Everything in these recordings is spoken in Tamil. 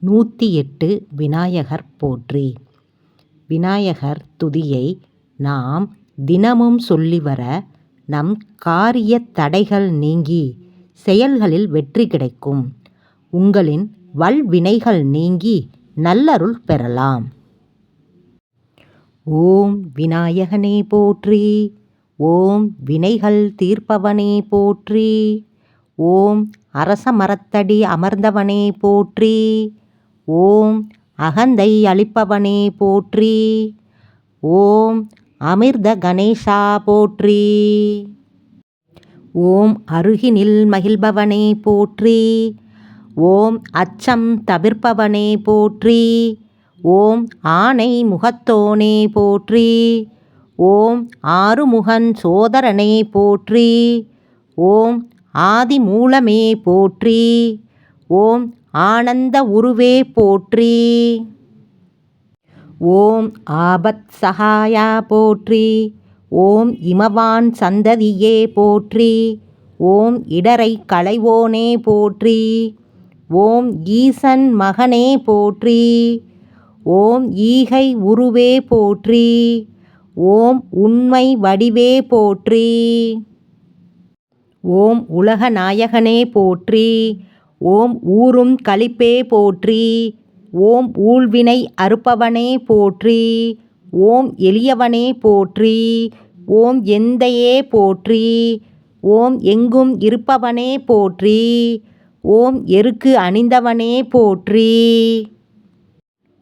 நூற்றி எட்டு விநாயகர் போற்றி. விநாயகர் துதியை நாம் தினமும் சொல்லி வர நம் காரியத் தடைகள் நீங்கி செயல்களில் வெற்றி கிடைக்கும். உங்களின் வல்வினைகள் நீங்கி நல்லருள் பெறலாம். ஓம் விநாயகனே போற்றி. ஓம் வினைகள் தீர்ப்பவனே போற்றி. ஓம் அரச மரத்தடி அமர்ந்தவனே போற்றி. ஓம் அகந்தை அளிப்பவனே போற்றி. ஓம் அமிர்த கணேசா போற்றி. ஓம் அருகினில் மகிழ்பவனே போற்றி. ஓம் அச்சம் தவிர்ப்பவனே போற்றி. ஓம் ஆனை முகத்தோனே போற்றி. ஓம் ஆறுமுகன் சோதரனே போற்றி. ஓம் ஆதிமூலமே போற்றி. ஓம் ஆனந்த உருவே போற்றி. ஓம் ஆபத் சகாயா போற்றி. ஓம் இமவான் சந்ததியே போற்றி. ஓம் இடரை களைவோனே போற்றி. ஓம் ஈசன் மகனே போற்றி. ஓம் ஈகை உருவே போற்றி. ஓம் உண்மை வடிவே போற்றி. ஓம் உலக நாயகனே போற்றி. ஓம் ஊரும் களிப்பே போற்றி ஓம் ஊழ்வினை அறுப்பவனே போற்றி ஓம் எளியவனே போற்றி ஓம் எந்தையே போற்றி ஓம் எங்கும் இருப்பவனே போற்றி ஓம் எருக்கு அணிந்தவனே போற்றி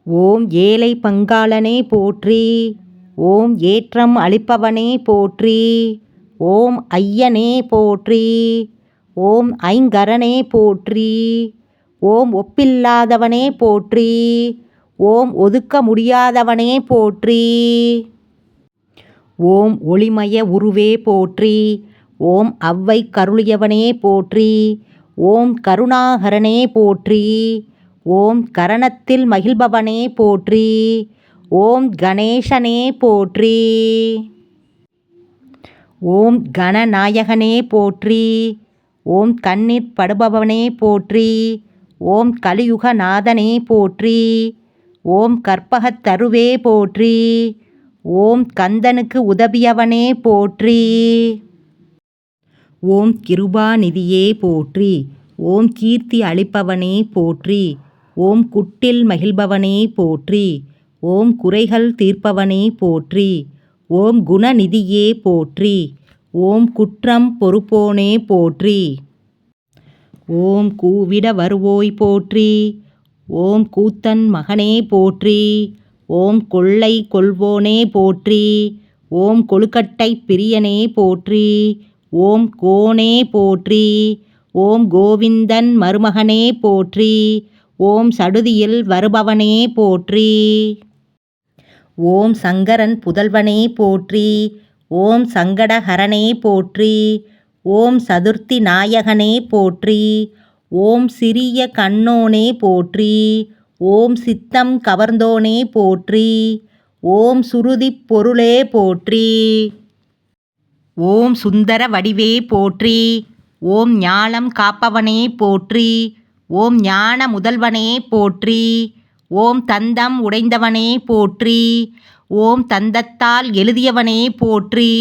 ஓம் ஏழை பங்காளனே போற்றி ஓம் ஏற்றம் அளிப்பவனே போற்றி ஓம் ஐயனே போற்றி ஓம் ஐங்கரனே போற்றி. ஓம் ஒப்பில்லாதவனே போற்றி. ஓம் ஒதுக்க முடியாதவனே போற்றி. ஓம் ஒளிமய உருவே போற்றி. ஓம் அவ்வை கருளியவனே போற்றி. ஓம் கருணாகரனே போற்றி. ஓம் கரணத்தில் மகிழ்பவனே போற்றி. ஓம் கணேசனே போற்றி. ஓம் கணநாயகனே போற்றி. ஓம் கண்ணீர் படுபவனே போற்றி. ஓம் கலியுகநாதனே போற்றி. ஓம் கற்பகத் தருவே போற்றி. ஓம் கந்தனுக்கு உதவியவனே போற்றி. ஓம் கிருபாநிதியே போற்றி. ஓம் கீர்த்தி அளிப்பவனே போற்றி. ஓம் குட்டில் மகிழ்பவனே போற்றி. ஓம் குறைகள் தீர்ப்பவனே போற்றி. ஓம் குணநிதியே போற்றி. ஓம் குற்றம் பொறுப்போனே போற்றி. ஓம் கூவிட வருவோய் போற்றி. ஓம் கூத்தன் மகனே போற்றி. ஓம் கொள்ளை கொள்வோனே போற்றி. ஓம் கொழுக்கட்டை பிரியனே போற்றி. ஓம் கோனே போற்றி. ஓம் கோவிந்தன் மருமகனே போற்றி. ஓம் சடுதியில் வருபவனே போற்றி. ஓம் சங்கரன் புதல்வனே போற்றி. ஓம் சங்கடஹரனே போற்றி. ஓம் சதுர்த்தி நாயகனே போற்றி. ஓம் சிறிய கண்ணோனே போற்றி. ஓம் சித்தம் கவர்ந்தோனே போற்றி. ஓம் சுருதிப் பொருளே போற்றி. ஓம் சுந்தர வடிவே போற்றி. ஓம் ஞாலம் காப்பவனே போற்றி. ஓம் ஞான முதல்வனே போற்றி. ஓம் தந்தம் உடைந்தவனே போற்றி. ஓம் தந்தத்தால் எழுதியவனே போற்றி.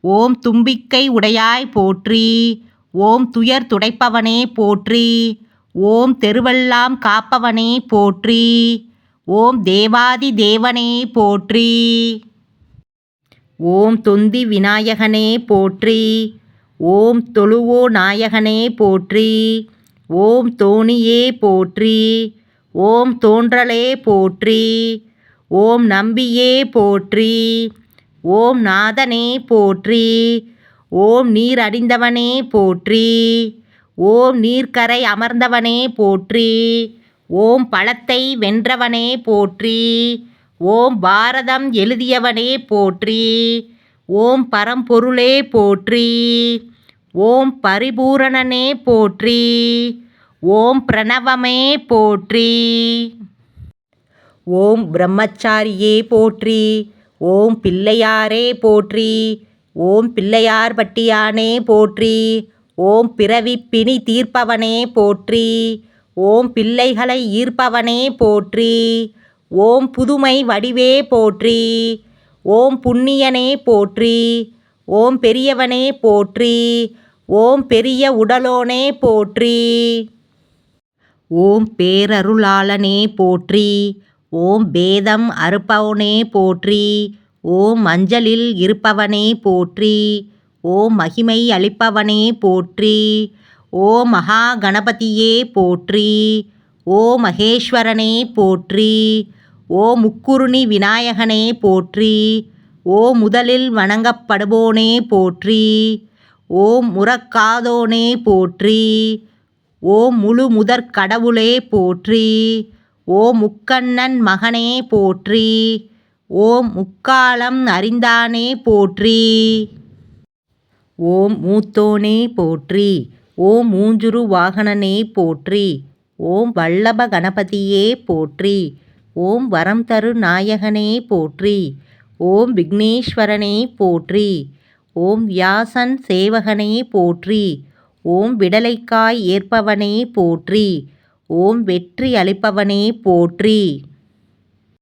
ஓம் தும்பிக்கை உடையாய் போற்றி. ஓம் துயர் துடைப்பவனே போற்றி. ஓம் தெருவெல்லாம் காப்பவனே போற்றி. ஓம் தேவாதி தேவனே போற்றி. ஓம் தொந்தி விநாயகனே போற்றி. ஓம் தொழுவோ நாயகனே போற்றி. ஓம் தோணியே போற்றி. ஓம் தோன்றலே போற்றி. ஓம் நம்பியே போற்றி. ஓம் நாதனே போற்றி. ஓம் நீர் அடிந்தவனே போற்றி. ஓம் நீர்க்கரை அமர்ந்தவனே போற்றி. ஓம் பழத்தை வென்றவனே போற்றி. ஓம் பாரதம் எழுதியவனே போற்றி. ஓம் பரம்பொருளே போற்றி. ஓம் பரிபூரணனே போற்றி. ஓம் பிரணவமே போற்றி. ஓம் பிரம்மச்சாரியே போற்றி ஓம் பிள்ளையாரே போற்றி ஓம் பிள்ளையார் பட்டியானே போற்றி ஓம் பிறவி பிணி தீர்ப்பவனே போற்றி ஓம் பிள்ளைகளை ஈர்ப்பவனே போற்றி ஓம் புதுமை வடிவே போற்றி ஓம் புண்ணியனே போற்றி ஓம் பெரியவனே போற்றி ஓம் பெரிய உடலோனே போற்றி ஓம் பேரருளாளனே போற்றி ஓம் பேதம் அறுப்பவனே போற்றி ஓம் மஞ்சளில் இருப்பவனே போற்றி ஓம் மகிமை அளிப்பவனே போற்றி ஓ மகா கணபதியே போற்றி ஓ மகேஸ்வரனே போற்றி ஓ முக்குருணி விநாயகனே போற்றி ஓ முதலில் வணங்கப்படுவோனே போற்றி ஓம் முறக்காதோனே போற்றி ஓம் முழு முதற் கடவுளே போற்றி ஓம் முக்கண்ணன் மகனே போற்றி. ஓம் முக்காலம் அறிந்தானே போற்றி. ஓம் மூத்தோனே போற்றி. ஓம் மூஞ்சுரு வாகனனே போற்றி. ஓம் வல்லப கணபதியே போற்றி. ஓம் வரம் தரு நாயகனே போற்றி. ஓம் விக்னேஸ்வரனே போற்றி. ஓம் வியாசன் சேவகனே போற்றி. ஓம் விடலைக்காய் ஏற்பவனே போற்றி. ஓம் வெற்றி அளிப்பவனே போற்றி.